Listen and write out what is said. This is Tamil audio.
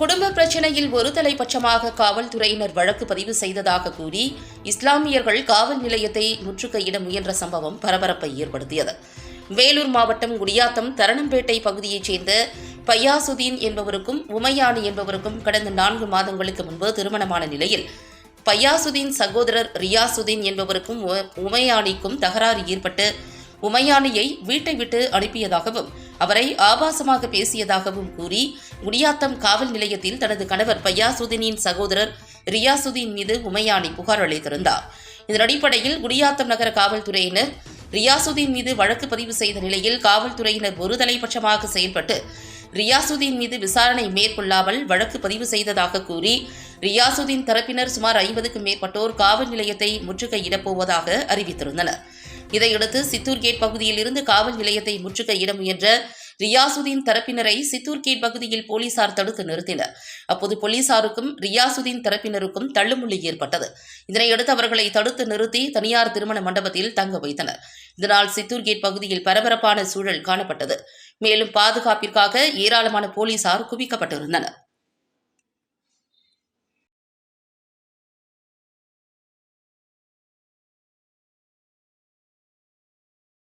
குடும்ப பிரச்சனையில் ஒரு தலைபட்சமாக காவல்துறையினர் வழக்கு பதிவு செய்ததாக கூறி இஸ்லாமியர்கள் காவல் நிலையத்தை முற்றுகையிட முயன்ற சம்பவம் பரபரப்பை ஏற்படுத்தியது. வேலூர் மாவட்டம் குடியாத்தம் தரணம்பேட்டை பகுதியைச் சேர்ந்த பையாசுதீன் என்பவருக்கும் உமையானி என்பவருக்கும் கடந்த நான்கு மாதங்களுக்கு முன்பு திருமணமான நிலையில் பையாசுதீன் சகோதரர் ரியாசுதீன் என்பவருக்கும் உ- உமையானிக்கும் தகராறு ஏற்பட்டு உமையானியை வீட்டை விட்டு அனுப்பியதாகவும் அவரை ஆபாசமாக பேசியதாகவும் கூறி குடியாத்தம் காவல் நிலையத்தில் தனது கணவர் பையாசுதீனின் சகோதரர் ரியாசுதீன் மீது உமையானி புகார் அளித்திருந்தார். இதன் அடிப்படையில் குடியாத்தம் நகர காவல்துறையினர் ரியாசுதீன் மீது வழக்கு பதிவு செய்த நிலையில் காவல்துறையினர் ஒரு தலைபட்சமாக செயல்பட்டு ரியாசுதீன் மீது விசாரணை மேற்கொள்ளாமல் வழக்கு பதிவு செய்ததாக கூறி ரியாசுதீன் தரப்பினர் சுமார் ஐம்பதுக்கும் மேற்பட்டோர் காவல் நிலையத்தை முற்றுகையிடப் போவதாக அறிவித்திருந்தனர். இதையடுத்து சித்தூர் கேட் பகுதியில் இருந்து காவல் நிலையத்தை முற்றுகையிட முயன்ற ரியாசுதீன் தரப்பினரை சித்தூர் கேட் பகுதியில் போலீசார் தடுத்து நிறுத்தினர். அப்போது போலீசாருக்கும் ரியாசுதீன் தரப்பினருக்கும் தள்ளுமுள்ளி ஏற்பட்டது. இதனையடுத்து அவர்களை தடுத்து நிறுத்தி தனியார் திருமண மண்டபத்தில் தங்க வைத்தனர். இதனால் சித்தூர் கேட் பகுதியில் பரபரப்பான சூழல் காணப்பட்டது. மேலும் பாதுகாப்பிற்காக ஏராளமான போலீசார் குவிக்கப்பட்டிருந்தனர்.